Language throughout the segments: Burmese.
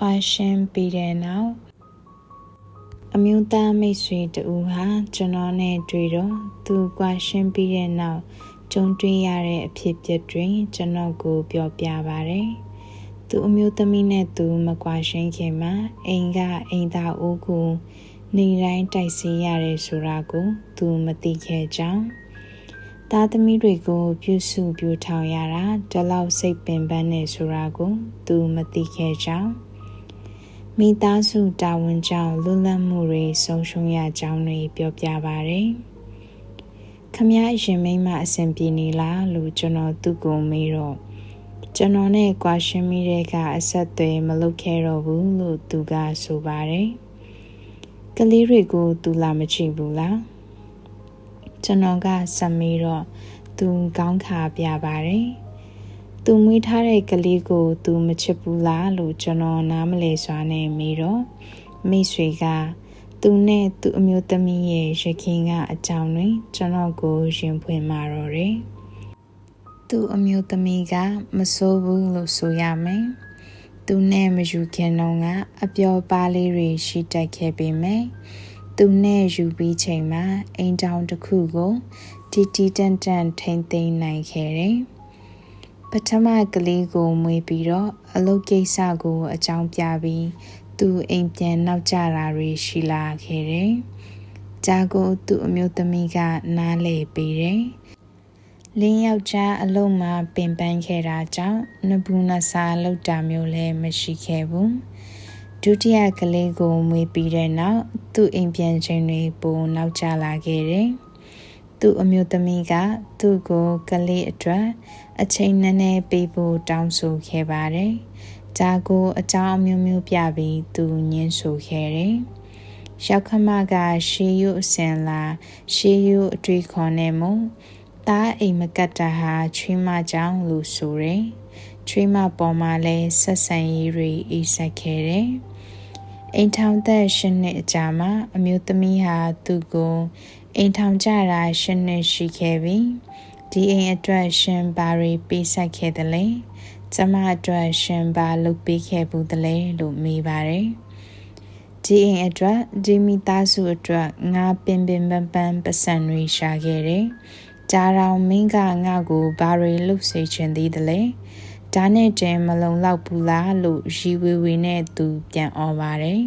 ကွာရှင်းပြီးတဲ့နောက်အမျိုးသားမိတ်ဆွေတူဟာကျွန်တော်နဲ့တွေ့တော့သူကွာရှင်းပြီးတဲ့နောက်ကြုံတွေ့ရတဲ့အဖြစ်အပျက်တွေကျွန်တော်ကိုပြောပြပါတယ်။သူအမျိုးသမီးနဲ့သူမကွာရှင်းခင်မှာအိမ်ကအိမ်သားအိုးကိုနေတိုင်းတိုက်စီရတယ်ဆိုတာကို သူမသိခဲ့ကြောင်းသားသမီးတွေကို ပြုစုပြောထောင်ရတာဒီလောက်စိတ်ပင်ပန်းနေဆိုတာကို သူမသိခဲ့ကြောင်း မိသားစုတာဝန်ကြောင့်လွတ်လပ်မှုတွေဆုံးရှုံးရကြောင်းတွေပြောပြပါရယ်ခမရရင်မိမအဆင်ပြေနေလားလို့ကျွန်တော်သူ့ကိုမေးတော့ကျွန်တော်နဲ့ကွာရှင်းမိတဲ့ကအဆက်အသွယ်မလုပ်ခဲ့တော့ဘူးလို့သူကဆိုပါတယ်ကလေးတွေကိုသူလာမကြည့်ဘူးလားကျွန်တော်ကစမေးတော့သူကောင်းခါပြပါတယ် သူမွေးထားတဲ့ကလေးကို သူမချစ်ဘူးလားလို့ကျွန်တော်နားမလည်စွာနဲ့မေးတော့မိတ်ဆွေကသူနဲ့သူအမျိုးသမီးရဲ့ရခင်ကအကြောင်းတွင်ကျွန်တော်ကိုရင်ဖွင့်มาတော့တယ်သူအမျိုးသမီးကမစိုးဘူးလို့ဆိုရမယ်သူနဲ့မယူခင်တော့ကအပျော်ပါးလေးတွေရှိတတ်ခဲ့ပေမယ့်သူနဲ့ယူပြီးချိန်မှာအိမ်တောင်တစ်ခုကိုတီတီတန်တန်ထိမ့်သိမ်းနိုင်ခဲ့တယ်။ ပထမကလေးကိုမွေးပြီးတော့အလုပ်ကိစ္စကိုအကြောင်းပြပြီးသူအိမ်ပြန်နောက်ကျတာတွေရှိလာခဲ့တယ်။ဂျာကိုသူ့အမျိုးသမီးကနားလေပေးတယ်။လင်းယောက်ျားအလုံးမှာပင်ပန်းခဲ့တာကြောင့်နဘူးနဆာလောက်တာမျိုးလည်းမရှိခဲ့ဘူး။ဒုတိယကလေးကိုမွေးပြီးတဲ့နောက်သူ့အိမ်ပြန်ခြင်းတွေပိုနောက်ကျလာခဲ့တယ်။ သူ့အမျိုးသမီးကသူ့ကိုကလေးအတွက်အချိန်နည်းနည်းပေးဖို့တောင်းဆိုခဲ့ပါတယ်။ဒါကိုအကြောင်းအမျိုးမျိုးပြပြီးသူညှင်းဆိုခဲ့တယ်။ရောက်ခမကရှေးရုအစင်လာရှေးရုအတွေ့ခေါ်နေမှုတားအိမ်မကတ်တာဟာချွေးမကြောင့်လို့ဆိုရယ်ချွေးမပေါ်မှာလဲဆက်ဆံရေးတွေအိဆက်ခဲ့တယ်။အိမ်ထောင်သက်၈နှစ်အကြာမှာအမျိုးသမီးဟာသူ့ကို အိမ်ထောင်ကြတာ၈နှစ်ရှိခဲ့ပြီဒီအိမ်အတွက်ရှင်ဘာတွေပေးဆက်ခဲ့တယ်လဲကျမအတွက်ရှင်ဘာလုပ်ပေးခဲ့ဘူးတယ်လဲလို့မေးပါတယ်ဒီအိမ်အတွက်ဒီမိသားစုအတွက်ငါပင်ပင်ပန်းပန်းပတ်စံတွေရှာခဲ့တယ်ကြားတော်မင်းကငါ့ကိုဘာတွေလုပ်စေချင်သေးတယ်လဲဒါနဲ့တည်းမလုံလောက်ဘူးလားလို့ရီဝေဝေနဲ့သူပြန်អော်ပါတယ်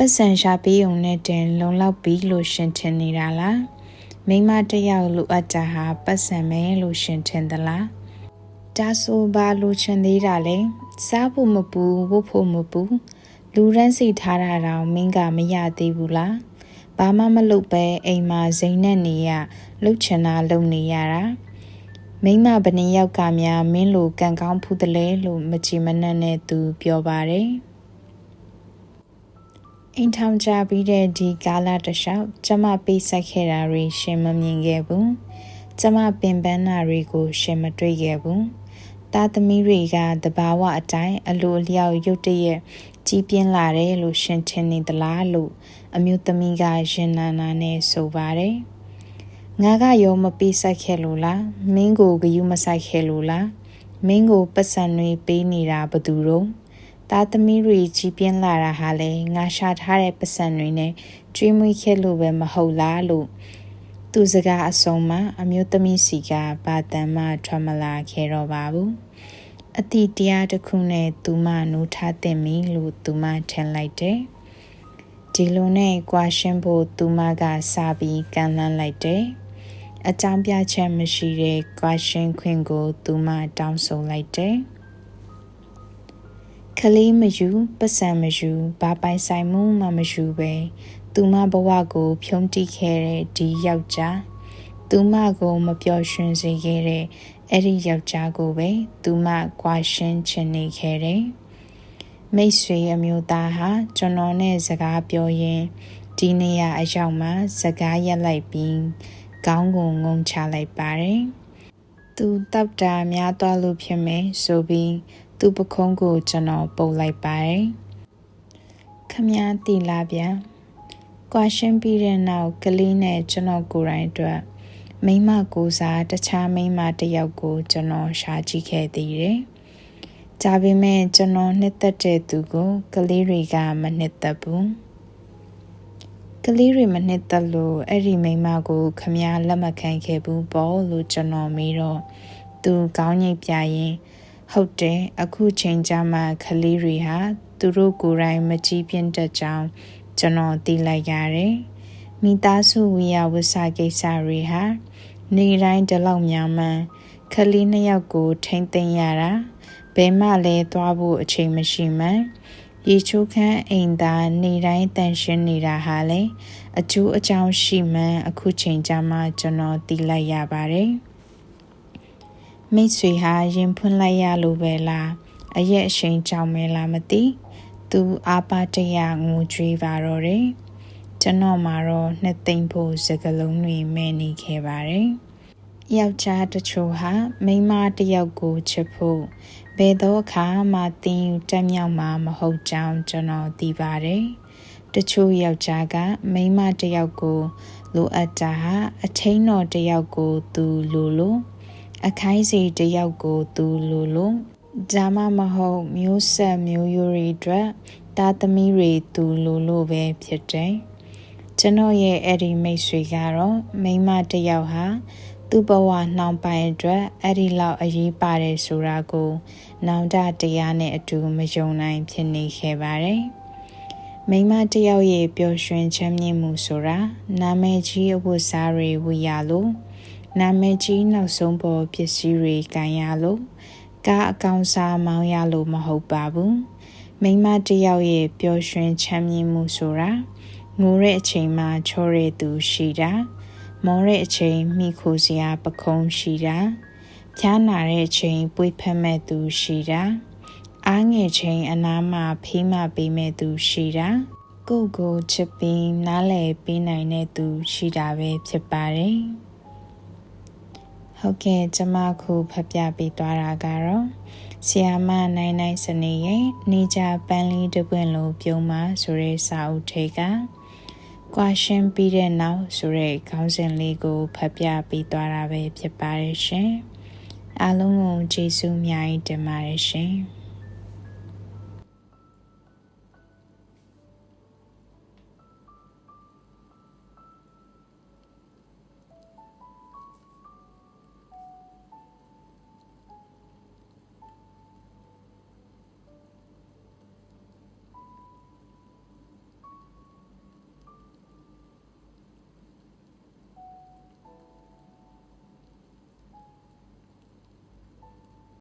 ပတ်စံရှာပေးုံနဲ့တင် လုံလောက်ပြီလို့ရှင်ထင်နေတာလားမိမတယောက်လိုအပ်တာဟာပတ်စံမဲလို့ရှင်ထင်သလားဒါဆိုဘာလို့ချင်သေးတာလဲစားဖို့မပူဝတ်ဖို့မပူလူရန်စီထားတာတော့မင်းကမရသေးဘူးလားဘာမှမလုပ်ပဲအိမ်မှာဇိမ်နဲ့နေရလှုပ်ချင်တာလုပ်နေရတာမိမဘနေယောက်ကများမင်းလိုကံကောင်းဖူးတယ်လေလို့မကြည်မနှက်နဲ့သူပြောပါတယ် အိမ်ထောင်ကြပြီးတဲ့ဒီကာလတလျှောက်ကျမပေးဆက်ခဲ့တာတွေရှင်မမြင်ခဲ့ဘူးကျမပင်ပန်းတာတွေကို ရှင်မတွေ့ခဲ့ဘူးသားသမီးတွေကတဘာဝအတိုင်းအလိုအလျောက်ရုတ်တရက်ကြီးပြင်းလာတယ်လို့ရှင်ထင်နေသလားလို့အမျိုးသမီးကရင်နာနာနဲ့ဆိုပါတယ်ငါကရောမပေးဆက်ခဲ့လို့လားမင်းကိုဂယုမဆိုင်ခဲ့လို့လားမင်းကိုပတ်စံတွေပေးနေတာဘသူတော့ သားသမီးတွေကြီးပြင်းလာတာဟာလေငါရှာထားတဲ့ပတ်စံတွေနဲ့ကျွေးမွေးခဲ့လို့ပဲမဟုတ်လားလို့သူစကားအဆုံးမှာအမျိုးသမီးစီကဘာတန်မှထွက်မလာခဲ့တော့ပါဘူးအတိတရားတစ်ခုနဲ့သူမနိုးထားတင်ပြီလို့သူမထင်လိုက်တယ်ဒီလိုနဲ့ကွာရှင်းဖို့သူမကစာပြီးကန်လန်းလိုက်တယ်အကြောင်းပြချက်မရှိတဲ့ question ခွင့်ကိုသူမတောင်းဆိုလိုက်တယ်။ ကလေးမယူပတ်စံမယူဘာပိုင်ဆိုင်မှုမှမယူပဲသူမဘဝကို ဖြုံးတိခဲ့တဲ့ဒီယောက်ျားသူမကိုမပျော်ရွှင်စေခဲ့တဲ့အဲ့ဒီယောက်ျားကိုပဲသူမကွာရှင်းချင်နေခဲ့တယ်။မိတ်ဆွေအမျိုးသားဟာကျွန်တော်နဲ့စကားပြောရင်းဒီနေရာအရောက်မှာစကားရက်လိုက်ပြီးခေါင်းကိုငုံချလိုက်ပါတယ်။သူတောက်တာများသွားလို့ဖြစ်မယ်ဆိုပြီး သူ့ပခုံးကိုကျွန်တော်ပုတ်လိုက်ပါတယ်။ခမည်းတီလာပြန်ကွာရှင်းပြီးတဲ့နောက်ကလေးနဲ့ကျွန်တော်ကိုယ်တိုင်အတွက်မိမကိုစားတခြားမိမတယောက်ကို ကျွန်တော်ရှာကြည့်ခဲ့သေးတယ်ဒါပေမဲ့ကျွန်တော်နှစ်သက်တဲ့သူကိုကလေးတွေကမနှစ်သက်ဘူးကလေးတွေမနှစ်သက်လို့အဲ့ဒီမိန်းမကိုခမည်းလက်မခံခဲ့ဘူးပေါ့လို့ကျွန်တော်မေးတော့သူကောင်းညိတ်ပြရင် ဟုတ်တယ်အခုချိန်ကြမှာကလေးတွေဟာသူတို့ကိုယ်တိုင်မကြည့်ပြင်းတတ်ကြောင်းကျွန်တော်သိလိုက်ရတယ်မိသားစုဝိယဝဆကိစ္စတွေဟာနေတိုင်းဒီလောက်များမှန်ကလေးနှစ်ယောက်ကို ထိမ့်သိမ်းရတာဘယ်မှလဲသွားဖို့အချိန်မရှိမှန်းရေချိုးခန်းအိမ်သာနေတိုင်းတန်ရှင်းနေတာဟာလေအကျိုးအကြောင်းရှိမှန်းအခုချိန်ကြမှာကျွန်တော်သိလိုက်ရပါတယ် မိတ်ဆွေဟာရင်ဖွင့်လိုက်ရလို့ပဲလားအရက်အရှိန်ကြောင်မဲလားမသိသူအာပါတရငိုကြွေးပါတော့တယ်ကျွန်တော်မှာတော့နှစ်သိမ့်ဖို့စကလုံးတွေမဲ့နေခဲ့ပါတယ်ယောက်ျားတချို့ဟာမိန်းမတစ်ယောက်ကိုချစ်ဖို့ဘယ်တော့အခါမှတင်းယူတက်မြောက်မှာမဟုတ်ကြောင်းကျွန်တော်သိပါတယ်။တချို့ယောက်ျားကမိန်းမတစ်ယောက်ကို လိုအပ်တာဟာအထင်းတော်တစ်ယောက်ကိုသူလိုလို အခိုင်းစီတစ်ယောက်ကိုသူလိုလိုဒါမှမဟုတ်မျိုးဆက်မျိုးရိုးတွေအတွက်တာသမီတွေသူလိုလိုပဲဖြစ်တယ်။ကျွန်တော်ရဲ့အဲ့ဒီမိတ်ဆွေကတော့မိန်းမတစ်ယောက်ဟာသူ့ဘဝနှောင်ပိုင်အတွက်အဲ့ဒီလောက်အရေးပါတယ်ဆိုတာကိုနောင်တတရားနဲ့အတူမယုံနိုင်ဖြစ်နေခဲ့ပါတယ်။မိမတယောက်ရဲ့ပျော်ရွှင်ချမ်းမြေ့မှုဆိုတာနာမည်ကြီးအဝတ်စားတွေဝတ်ရလို့ နာမည်ကြီးနောက်ဆုံးပေါ်ပစ္စည်းတွေကန်ရလို့ကားအကောင်စားမောင်းရလို့မဟုတ်ပါဘူး။မိမတယောက်ရဲ့ပျော်ရွှင်ချမ်းမြေ့မှုဆိုတာငိုတဲ့အချိန်မှာချောရတဲ့သူရှိတာ။မောတဲ့အချိန်မိခိုစရာပခုံးရှိတာဖြားနာတဲ့အချိန်ပွေးဖက်မဲ့သူရှိတာအားငယ်ချိန်အနားမှာဖေးမပေးမဲ့သူရှိတာကိုယ်ကိုချစ်ပြီးနားလည်ပေးနိုင်တဲ့သူရှိတာပဲဖြစ်ပါတယ် ဟုတ်ကဲ့ကျမခုဖတ်ပြပေးသွားတာကတော့ဆီယာမနိုင်နိုင်စနေရဲ့နေကြပန်းလေးတပွင့်လိုပြုံးပါဆိုတဲ့စာအုပ်ထိပ်ကကွာရှင်းပြီးတဲ့နောက်ဆိုတဲ့ခေါင်းစဉ်လေးကိုဖတ်ပြပေးသွားတာပဲဖြစ်ပါတယ်ရှင်အားလုံးကိုကျေးဇူးအများကြီးတင်ပါတယ်ရှင်